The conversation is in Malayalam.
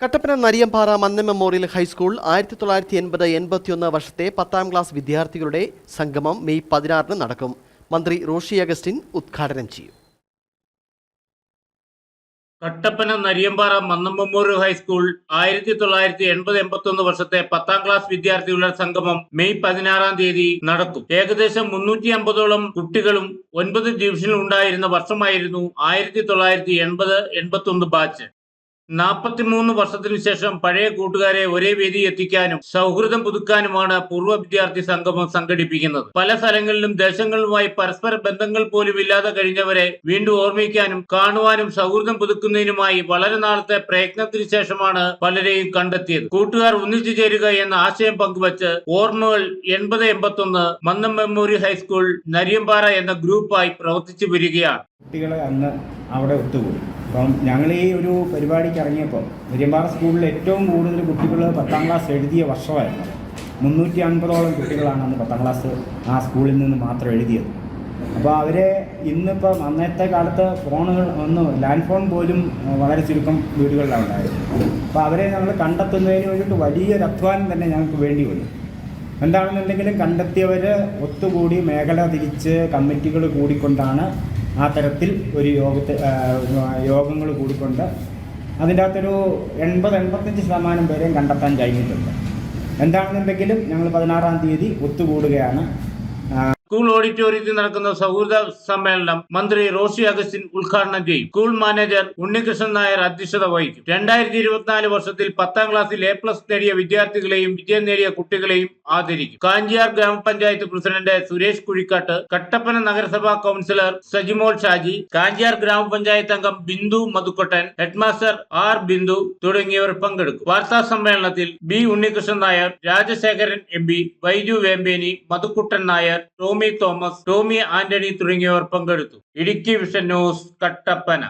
കട്ടപ്പന നരിയമ്പാറ മന്ന മെമ്മോറിയൽ ഹൈസ്കൂൾ ആയിരത്തി തൊള്ളായിരത്തി എൺപത് എൺപത്തിയൊന്ന് വർഷത്തെ പത്താം ക്ലാസ് വിദ്യാർത്ഥികളുടെ സംഗമം മെയ് പതിനാറിന് നടക്കും. മന്ത്രി റോഷി അഗസ്റ്റിൻ ഉദ്ഘാടനം ചെയ്യും. Kattappana Nariyampara Mannam memorial high school ആയിരത്തി തൊള്ളായിരത്തി എൺപത് എൺപത്തി ഒന്ന് വർഷത്തെ പത്താം ക്ലാസ് വിദ്യാർത്ഥികളുടെ സംഗമം മെയ് പതിനാറാം തീയതി നടക്കും. ഏകദേശം മുന്നൂറ്റി അമ്പതോളം കുട്ടികളും ഒൻപത് ഡിവിഷനിൽ ഉണ്ടായിരുന്ന വർഷമായിരുന്നു ആയിരത്തി തൊള്ളായിരത്തി എൺപത് എൺപത്തി ഒന്ന് ബാച്ച് നാൽപ്പത്തിമൂന്ന് വർഷത്തിനു ശേഷം പഴയ കൂട്ടുകാരെ ഒരേ വേദി എത്തിക്കാനും സൗഹൃദം പുതുക്കാനുമാണ് പൂർവ വിദ്യാർത്ഥി സംഗമം സംഘടിപ്പിക്കുന്നത്. പല സ്ഥലങ്ങളിലും ദേശങ്ങളുമായി പരസ്പര ബന്ധങ്ങൾ പോലും ഇല്ലാതെ കഴിഞ്ഞവരെ വീണ്ടും ഓർമ്മിക്കാനും കാണുവാനും സൗഹൃദം പുതുക്കുന്നതിനുമായി വളരെ നാളത്തെ പ്രയത്നത്തിന് ശേഷമാണ് പലരെയും കണ്ടെത്തിയത്. കൂട്ടുകാർ ഒന്നിച്ചു ചേരുക എന്ന ആശയം പങ്കുവച്ച് ഓർമ്മകൾ എൺപത് എൺപത്തി ഒന്ന് മന്നം മെമ്മോറിയൽ ഹൈസ്കൂൾ നരിയമ്പാറ എന്ന ഗ്രൂപ്പായി പ്രവർത്തിച്ചു വരികയാണ്. കുട്ടികളെ അന്ന് അവിടെ ഒത്തുകൂടി. അപ്പം ഞങ്ങൾ ഈ ഒരു പരിപാടിക്ക് ഇറങ്ങിയപ്പോൾ നെരിയമ്പാറ സ്കൂളിൽ ഏറ്റവും കൂടുതൽ കുട്ടികൾ പത്താം ക്ലാസ് എഴുതിയ വർഷമായിരുന്നു. മുന്നൂറ്റി അൻപതോളം കുട്ടികളാണ് അന്ന് പത്താം ക്ലാസ് ആ സ്കൂളിൽ നിന്ന് മാത്രം എഴുതിയത്. അപ്പോൾ അവരെ ഇന്നിപ്പം അന്നത്തെ കാലത്ത് ഫോണുകൾ ഒന്ന് ലാൻഡ് ഫോൺ പോലും വളരെ ചുരുക്കം വീടുകളിലാണ് ഉണ്ടായത്. അപ്പോൾ അവരെ ഞങ്ങൾ കണ്ടെത്തുന്നതിന് വേണ്ടിയിട്ട് വലിയൊരു അധ്വാനം തന്നെ ഞങ്ങൾക്ക് വേണ്ടി വന്നു. എന്താണെന്നുണ്ടെങ്കിലും കണ്ടെത്തിയവർ ഒത്തുകൂടി മേഖല തിരിച്ച് കമ്മിറ്റികൾ കൂടിക്കൊണ്ടാണ് ആ തരത്തിൽ ഒരു യോഗത്തെ യോഗങ്ങൾ കൂടിക്കൊണ്ട് അതിന്റെ അകത്തൊരു എൺപത് എൺപത്തഞ്ച് ശതമാനം പേരെയും കണ്ടെത്താൻ കഴിഞ്ഞിട്ടുണ്ട്. എന്താണെന്നുണ്ടെങ്കിലും ഞങ്ങൾ പതിനാറാം തീയതി ഒത്തുകൂടുകയാണ്. സ്കൂൾ ഓഡിറ്റോറിയത്തിൽ നടക്കുന്ന സൗഹൃദ സമ്മേളനം മന്ത്രി റോസി അഗസ്റ്റിൻ ഉദ്ഘാടനം ചെയ്യും. സ്കൂൾ മാനേജർ ഉണ്ണികൃഷ്ണൻ നായർ അധ്യക്ഷത വഹിക്കും. രണ്ടായിരത്തി ഇരുപത്തിനാല് വർഷത്തിൽ പത്താം ക്ലാസ്സിൽ എ പ്ലസ് നേടിയ വിദ്യാർത്ഥികളെയും വിജയം നേടിയ കുട്ടികളെയും ആദരിക്കും. കാഞ്ചിയാർ ഗ്രാമപഞ്ചായത്ത് പ്രസിഡന്റ് സുരേഷ് കുഴിക്കാട്ട് കട്ടപ്പന നഗരസഭാ കൗൺസിലർ സജിമോൾ ഷാജി കാഞ്ചിയാർ ഗ്രാമപഞ്ചായത്ത് അംഗം ബിന്ദു മധുക്കൊട്ടൻ ഹെഡ്മാസ്റ്റർ ആർ ബിന്ദു തുടങ്ങിയവർ പങ്കെടുക്കും. വാർത്താ സമ്മേളനത്തിൽ B Unnikrishnan Nair Rajasekharan M Baiju Vempeni Madhukkuttan Nair Tomy Thomas Tomy Antony തുടങ്ങിയവർ പങ്കെടുത്തു. Idukki vision news Kattappana.